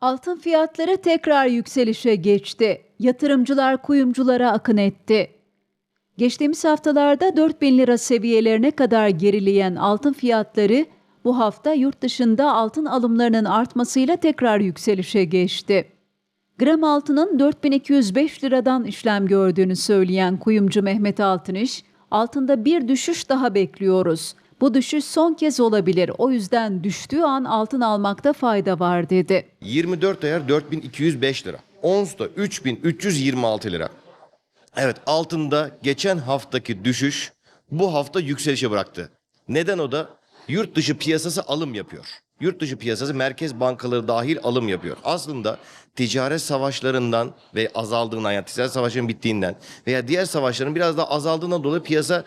Altın fiyatları tekrar yükselişe geçti. Yatırımcılar kuyumculara akın etti. Geçtiğimiz haftalarda 4000 lira seviyelerine kadar gerileyen altın fiyatları bu hafta yurt dışında altın alımlarının artmasıyla tekrar yükselişe geçti. Gram altının 4205 liradan işlem gördüğünü söyleyen kuyumcu Mehmet Altınış, altında bir düşüş daha bekliyoruz. Bu düşüş son kez olabilir. O yüzden düştüğü an altın almakta fayda var dedi. 24 ayar 4205 lira. Ons da 3326 lira. Evet altında geçen haftaki düşüş bu hafta yükselişe bıraktı. Neden o da? Yurt dışı piyasası alım yapıyor. Yurt dışı piyasası merkez bankaları dahil alım yapıyor. Aslında ticaret savaşlarından ve azaldığından yani ticaret savaşların bittiğinden veya diğer savaşların biraz daha azaldığından dolayı piyasa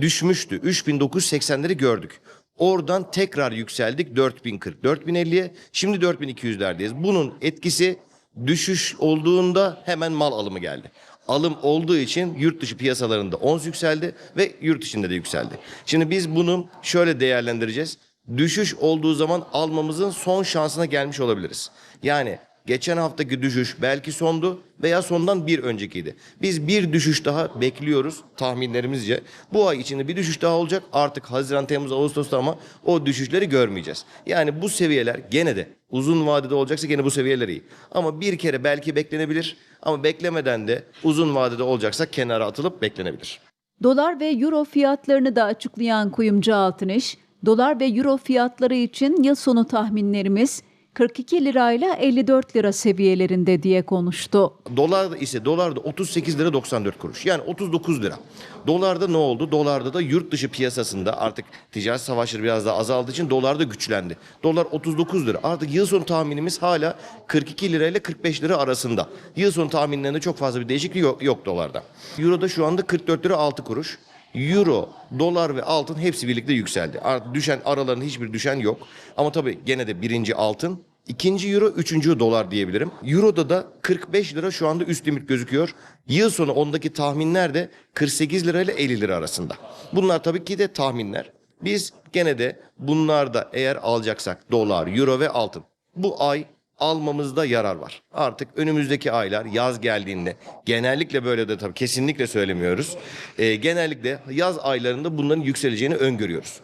düşmüştü. 3980'leri gördük. Oradan tekrar yükseldik 4040, 4050'ye. Şimdi 4200'lerdeyiz. Bunun etkisi düşüş olduğunda hemen mal alımı geldi. Alım olduğu için yurt dışı piyasalarında ons yükseldi ve yurt içinde de yükseldi. Şimdi biz bunu şöyle değerlendireceğiz. Düşüş olduğu zaman almamızın son şansına gelmiş olabiliriz. Yani geçen haftaki düşüş belki sondu veya sondan bir öncekiydi. Biz bir düşüş daha bekliyoruz tahminlerimizce. Bu ay içinde bir düşüş daha olacak. Artık Haziran, Temmuz, Ağustos'ta ama o düşüşleri görmeyeceğiz. Yani bu seviyeler gene de uzun vadede olacaksa gene bu seviyeler iyi. Ama bir kere belki beklenebilir ama beklemeden de uzun vadede olacaksa kenara atılıp beklenebilir. Dolar ve euro fiyatlarını da açıklayan kuyumcu Altınış, dolar ve euro fiyatları için yıl sonu tahminlerimiz 42 lirayla 54 lira seviyelerinde diye konuştu. Dolar ise dolarda 38 lira 94 kuruş. Yani 39 lira. Dolarda ne oldu? Dolarda da yurt dışı piyasasında artık ticaret savaşları biraz daha azaldığı için dolar da güçlendi. Dolar 39 lira. Artık yıl sonu tahminimiz hala 42 lira ile 45 lira arasında. Yıl sonu tahminlerinde çok fazla bir değişiklik yok, yok dolarda. Euro'da şu anda 44 lira 6 kuruş. Euro, dolar ve altın hepsi birlikte yükseldi. Artık düşen aralarında hiçbir düşen yok. Ama tabii gene de birinci altın, ikinci euro, üçüncü dolar diyebilirim. Euro'da da 45 lira şu anda üst limit gözüküyor. Yıl sonu ondaki tahminler de 48 lira ile 50 lira arasında. Bunlar tabii ki de tahminler. Biz gene de bunlarda eğer alacaksak dolar, euro ve altın. Bu ay almamızda yarar var. Artık önümüzdeki aylar yaz geldiğinde genellikle böyle de tabii kesinlikle söylemiyoruz. Ee, genellikle yaz aylarında bunların yükseleceğini öngörüyoruz.